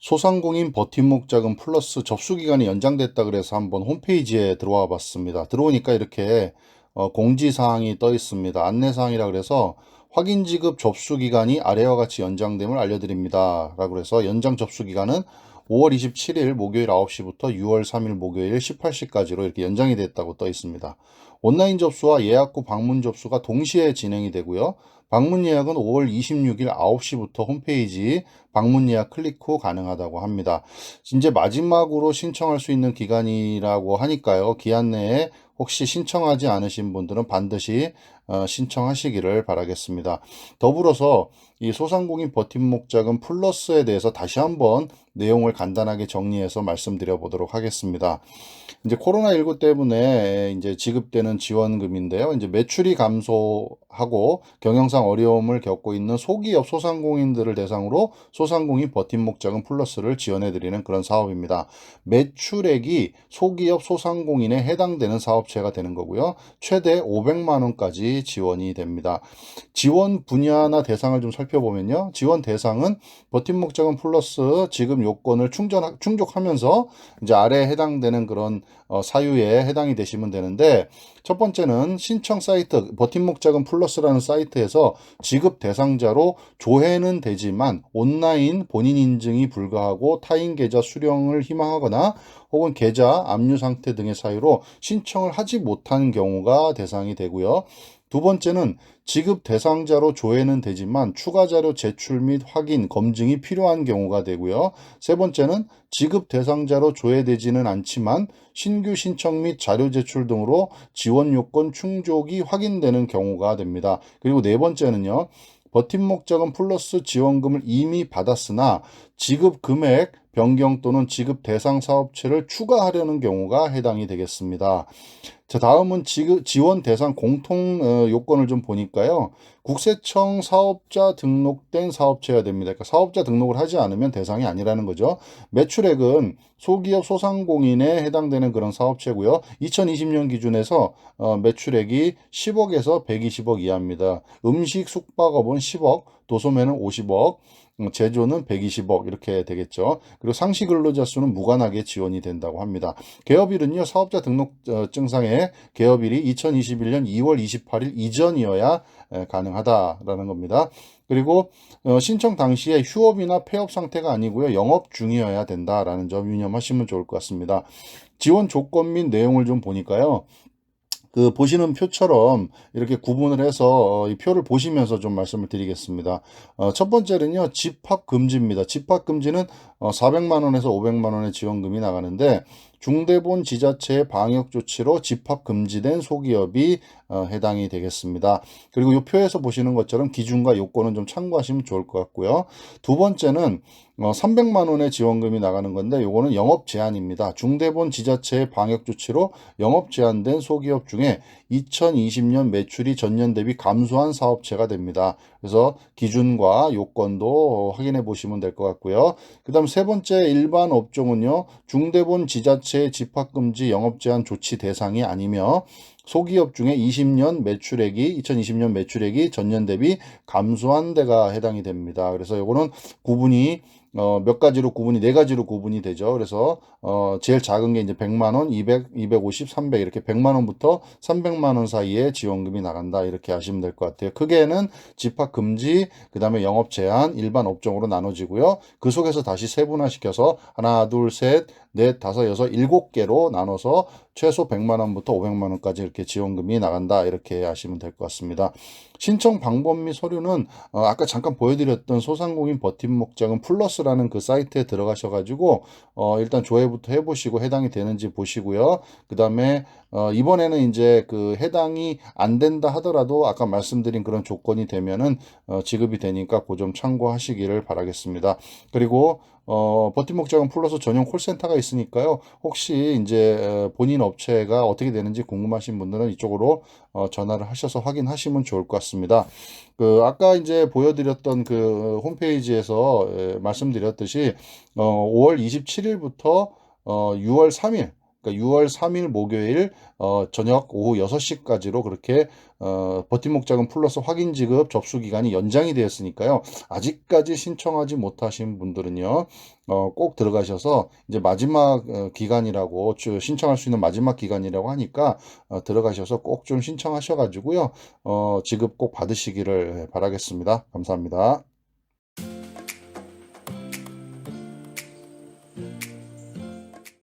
소상공인 버팀목 자금 플러스 접수 기간이 연장됐다 그래서 한번 홈페이지에 들어와 봤습니다. 들어오니까 이렇게 어, 공지사항이 떠 있습니다. 안내사항이라 그래서 확인 지급 접수 기간이 아래와 같이 연장됨을 알려드립니다. 라고 해서 연장 접수 기간은 5월 27일 목요일 9시부터 6월 3일 목요일 18시까지로 이렇게 연장이 됐다고 떠 있습니다. 온라인 접수와 예약 후 방문 접수가 동시에 진행이 되고요. 방문 예약은 5월 26일 9시부터 홈페이지 방문 예약 클릭 후 가능하다고 합니다. 이제 마지막으로 신청할 수 있는 기간이라고 하니까요. 기한 내에 혹시 신청하지 않으신 분들은 반드시 어, 신청하시기를 바라겠습니다. 더불어서 이 소상공인 버팀목 자금 플러스에 대해서 다시 한번 내용을 간단하게 정리해서 말씀드려 보도록 하겠습니다. 이제 코로나19 때문에 이제 지급되는 지원금인데요. 이제 매출이 감소하고 경영상 어려움을 겪고 있는 소기업 소상공인들을 대상으로 소상공인 버팀목 자금 플러스를 지원해 드리는 그런 사업입니다. 매출액이 소기업 소상공인에 해당되는 사업체가 되는 거고요. 최대 500만 원까지 지원이 됩니다. 지원 분야나 대상을 좀 살펴보면요. 지원 대상은 버팀목 자금 플러스 지급 요건을 충전 충족하면서 이제 아래에 해당되는 그런 어, 사유에 해당이 되시면 되는데 첫 번째는 신청 사이트 버팀목 자금 플러스라는 사이트에서 지급 대상자로 조회는 되지만 온라인 본인 인증이 불가하고 타인 계좌 수령을 희망하거나 혹은 계좌 압류 상태 등의 사유로 신청을 하지 못한 경우가 대상이 되고요. 두 번째는 지급 대상자로 조회는 되지만 추가 자료 제출 및 확인, 검증이 필요한 경우가 되고요. 세 번째는 지급 대상자로 조회되지는 않지만 신규 신청 및 자료 제출 등으로 지원 요건 충족이 확인되는 경우가 됩니다. 그리고 네 번째는요. 버팀목 자금 플러스 지원금을 이미 받았으나 지급 금액 변경 또는 지급 대상 사업체를 추가하려는 경우가 해당이 되겠습니다. 자, 다음은 지원 대상 공통 어, 요건을 좀 보니까요. 국세청 사업자 등록된 사업체여야 됩니다. 그러니까 사업자 등록을 하지 않으면 대상이 아니라는 거죠. 매출액은 소기업 소상공인에 해당되는 그런 사업체고요. 2020년 기준에서 어, 매출액이 10억에서 120억 이하입니다. 음식 숙박업은 10억, 도소매는 50억, 음, 제조는 120억 이렇게 되겠죠. 그리고 상시 근로자 수는 무관하게 지원이 된다고 합니다. 개업일은요. 사업자 등록증상에 개업일이 2021년 2월 28일 이전이어야 가능하다라는 겁니다. 그리고 어, 신청 당시에 휴업이나 폐업 상태가 아니고요. 영업 중이어야 된다라는 점 유념하시면 좋을 것 같습니다. 지원 조건 및 내용을 좀 보니까요. 그 보시는 표처럼 이렇게 구분을 해서 어, 이 표를 보시면서 좀 말씀을 드리겠습니다. 어, 첫 번째는요, 집합 금지입니다. 집합 금지는 어, 400만 원에서 500만 원의 지원금이 나가는데 중대본 지자체의 방역 조치로 집합 금지된 소기업이 어, 해당이 되겠습니다. 그리고 이 표에서 보시는 것처럼 기준과 요건은 좀 참고하시면 좋을 것 같고요. 두 번째는 어, 300만 원의 지원금이 나가는 건데 요거는 영업 제한입니다. 중대본 지자체의 방역 조치로 영업 제한된 소기업 중에 2020년 매출이 전년 대비 감소한 사업체가 됩니다. 그래서 기준과 요건도 확인해 보시면 될 것 같고요. 그 다음 세 번째 일반 업종은요. 중대본 지자체의 집합금지 영업제한 조치 대상이 아니며 소기업 중에 20년 매출액이 2020년 매출액이 전년 대비 감소한 데가 해당이 됩니다. 그래서 요거는 구분이 어, 몇 가지로 구분이 네 가지로 구분이 되죠. 그래서 어, 제일 작은 게 이제 100만 원, 200, 250, 300 이렇게 100만 원부터 300만 원 사이에 지원금이 나간다 이렇게 아시면 될 것 같아요. 크게는 집합 금지, 그다음에 영업 제한, 일반 업종으로 나눠지고요. 그 속에서 다시 세분화시켜서 하나, 둘, 셋, 넷, 다섯, 여섯, 일곱 개로 나눠서 최소 100만 원부터 500만 원까지 이렇게 지원금이 나간다 이렇게 아시면 될 것 같습니다. 신청 방법 및 서류는 어, 아까 잠깐 보여드렸던 소상공인 버팀목 자금 플러스라는 그 사이트에 들어가셔가지고 어, 일단 조회부터 해보시고 해당이 되는지 보시고요. 그 다음에 어, 이번에는 이제 그 해당이 안 된다 하더라도 아까 말씀드린 그런 조건이 되면은 어, 지급이 되니까 그 점 참고하시기를 바라겠습니다. 그리고 어, 버팀목 자금 플러스 전용 콜센터가 있으니까요. 혹시 이제 본인 업체가 어떻게 되는지 궁금하신 분들은 이쪽으로 어, 전화를 하셔서 확인하시면 좋을 것 같습니다. 그 아까 이제 보여드렸던 그 홈페이지에서 에, 말씀드렸듯이 어, 5월 27일부터 어, 6월 3일 그러니까 6월 3일 목요일 어, 저녁 오후 6시까지로 그렇게 어, 버팀목 자금 플러스 확인 지급 접수 기간이 연장이 되었으니까요. 아직까지 신청하지 못하신 분들은요. 어, 꼭 들어가셔서 이제 마지막 어, 기간이라고 주- 신청할 수 있는 마지막 기간이라고 하니까 어, 들어가셔서 꼭 좀 신청하셔 가지고요. 어, 지급 꼭 받으시기를 바라겠습니다. 감사합니다.